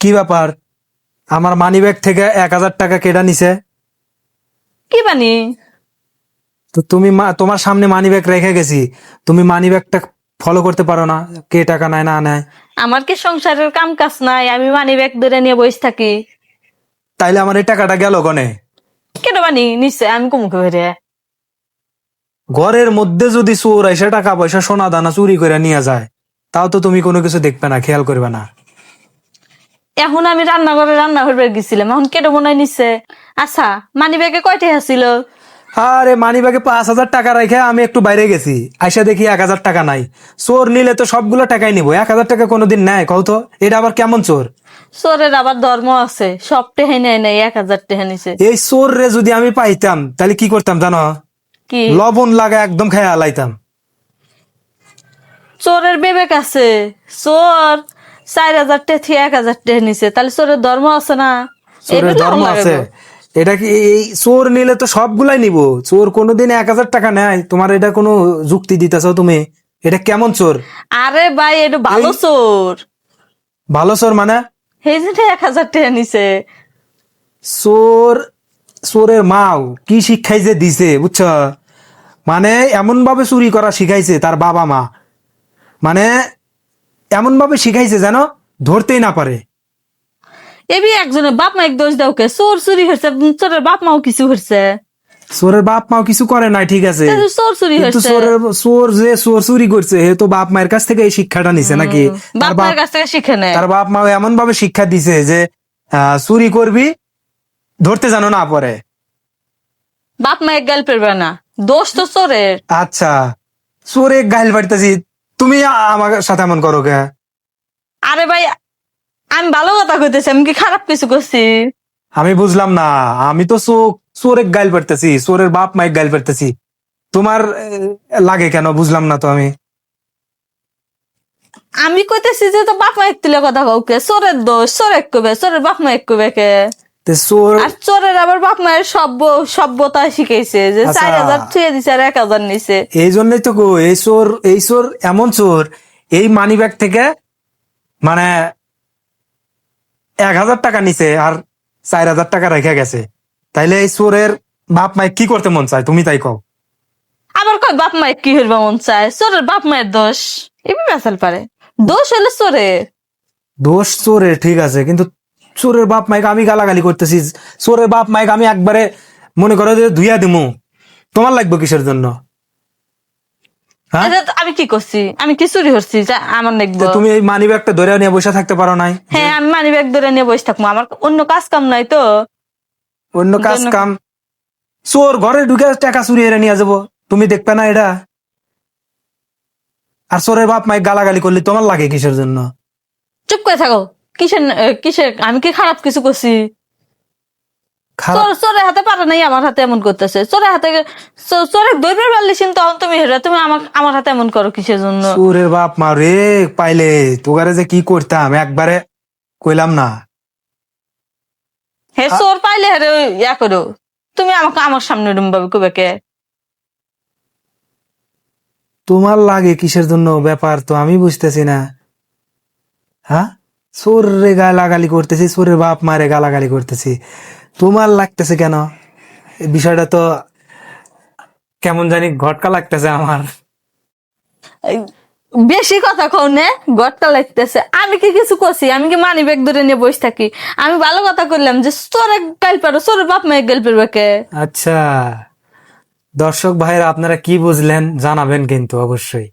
কি ব্যাপার? আমার মানি ব্যাগ থেকে এক হাজার টাকা কেটে নিছে? কি বানি? তো তুমি মা- তোমার সামনে মানি ব্যাগ রেখে গেছি। তুমি মানি ব্যাগটা ফলো করতে পারো না কে টাকা নেয় না নেয়। আমার কি সংসারের কাম কাজ নাই? আমি মানি ব্যাগ ধরে নিয়ে বসে থাকি। তাইলে আমার এই টাকাটা গেল গনে কেন বানি? নিশ্চয় আমি কুমুকে বেরে ঘরের মধ্যে যদি চোর এসে টাকা পয়সা সোনা দানা চুরি করে নিয়ে যায় তাও তো তুমি কোনো কিছু দেখবে না খেয়াল করবে না। এখন আমি রান্নাঘরে রান্না করবে গেছিলাম এখন কেটে মনে নিচ্ছে আচ্ছা মানি ব্যাগে কয়টা আসছিল আরে মানি ব্যাগে পাঁচ হাজার টাকা রেখে আমি একটু বাইরে গেছি। আইসা দেখি এক হাজার টাকা নাই। চোর নিলে তো সবগুলো টাকাই নিবো। এক হাজার টাকা কোনোদিন নেয় কও তো। এটা আবার কেমন চোর? চোরের আবার ধর্ম আছে। সব টেহে নেয় নেই এক হাজার টেহে নিছে। এই চোর রে যদি আমি পাইতাম তাহলে কি করতাম জানো? কি? লবণ লাগা একদম খেয়ে আলাইতাম। চোরের বিবেক আছে। চোর! চার হাজার টে থেকে এক হাজার টেহে নিছে। তাহলে চোরের ধর্ম আছে না? চোরের ধর্ম আছে। এটা কি এই চোর নিলে তো সবগুলাই নিব। চোর কোনোদিন এক হাজার টাকা নেয়। তোমার এটা কোনো যুক্তি দিতেছ তুমি? এটা কেমন চোর? আরে ভাই এটা ভালো চোর। ভালো চোর মানে? এই যে এক হাজার টেহে নিছে। চোর চোরের মাও কি শিক্ষাই যে দিছে বুঝছ? মানে এমন ভাবে চুরি করা শিখাইছে তার বাবা মা। মানে এমন ভাবে শিখাইছে যেন ধরতেই না পারে। এবি একজনের বাপ মা এক দোষ দাও কে? চোর চুরি হয়েছে চোরের বাপ মাও কিছু হয়েছে। চোরের বাপ মাও কিছু করে নাই ঠিক আছে। চোর চুরি হয়েছে। চোরের চোর যে চোর চুরি করছে হে তো বাপ মায়ের কাছ থেকে এই শিক্ষাটা নিছে নাকি? বাপ মায়ের কাছ থেকে শিখে নেয়। তার বাপ মা এমন ভাবে শিক্ষা দিছে যে চুরি করবি ধরতে জানো না পরে। বাপ মা এক গাল পেরবে না। দোষ তো চোরের। আচ্ছা চোরে গাইল বাড়িতেছি তুমি আমার সাথে এমন করো কে? আরে ভাই আমি ভালো কথা কইতেছি আমি কি খারাপ কিছু করছি? আমি বুঝলাম না আমি তো চোরে গাইল পারতেছি চোরের বাপ মাইক গাইল পারতেছি। তোমার লাগে কেন? বুঝলাম না তো আমি। আমি কইতেছি যে তো বাপ মা এক তুলে কথা কাউকে চোরের দোষ চোর এক কবে চোরের বাপ মা এক কবে কে? চোর আর চোরের আবার বাপ মায়ের সভ্য সভ্যতা শিখাইছে যে আচ্ছা। চার হাজার ছুঁয়ে দিছে আর এক হাজার নিছে। এই জন্যই তো গো এই চোর এই চোর এমন চোর এই মানি ব্যাগ থেকে মানে এক হাজার টাকা নিছে আর চার হাজার টাকা রেখে গেছে। তাইলে এই চোরের বাপ মাই কি করতে মন চায়? তুমি তাই কও। আবার কয় বাপ মায়ের কি হইবা মন চায়? চোরের বাপ মায়ের দোষ। এমনি বেসাল পারে। দোষ হলে চোরের দোষ চোরের ঠিক আছে কিন্তু চোরের বাপ মাইকে আমি গালাগালি করতেছি। চোরের বাপ মাইকে আমি একবারে মনে করো যে ধুইয়া দিমু। তোমার লাগবে কিসের জন্য? হ্যাঁ? আমি কি করছি? আমি কি চুরি করছি? আমার দেখব তুমি এই মানি ব্যাগটা ধরে নিয়ে বসে থাকতে পারো নাই? হ্যাঁ আমি মানি ব্যাগ ধরে নিয়ে বসে থাকব। আমার অন্য কাজ কাম নাই তো। অন্য কাজ কাম? চোর ঘরে ঢুকে টাকা চুরি নিয়ে যাব। তুমি দেখবে না এটা? আর চোরের বাপ মাইক গালাগালি করলে তোমার লাগে কিসের জন্য? চুপ করে থাকো। কিসের কিসের আমি কি খারাপ কিছু করছি? চোরের হাতে পারে নাই আমার হাতে এমন করতেছে। চোরের হাতে চোরে দৈবের পারলে তখন তুমি হেরা তুমি আমার আমার হাতে এমন করো কিসের জন্য? চোরের বাপ মা রে পাইলে তোগারে যে কি করতাম একবারে কইলাম না। হে চোর পাইলে হেরে ইয়া করো। তুমি আমাকে আমার সামনে রুম পাবে কবে কে? তোমার লাগে কিসের জন্য ব্যাপার তো আমি বুঝতেছি না। হ্যাঁ? চোরে গালাগালি করতেছি চোরের বাপ মারে গালাগালি করতেছি। তোমার লাগতেছে কেন? বিষয়টা তো কেমন জানি ঘটকা লাগতেছে আমার। বেশি কথা কও নে গটটা লাগতেছে। আমি কি কিছু করছি? আমি কি মানি ব্যাগ ধরে নিয়ে বসে থাকি? আমি ভালো কথা করলাম যে চোরে গাল পারো চোরের বাপ মায়ের গাল পারবে কে? আচ্ছা। দর্শক ভাইরা আপনারা কি বুঝলেন জানাবেন কিন্তু অবশ্যই।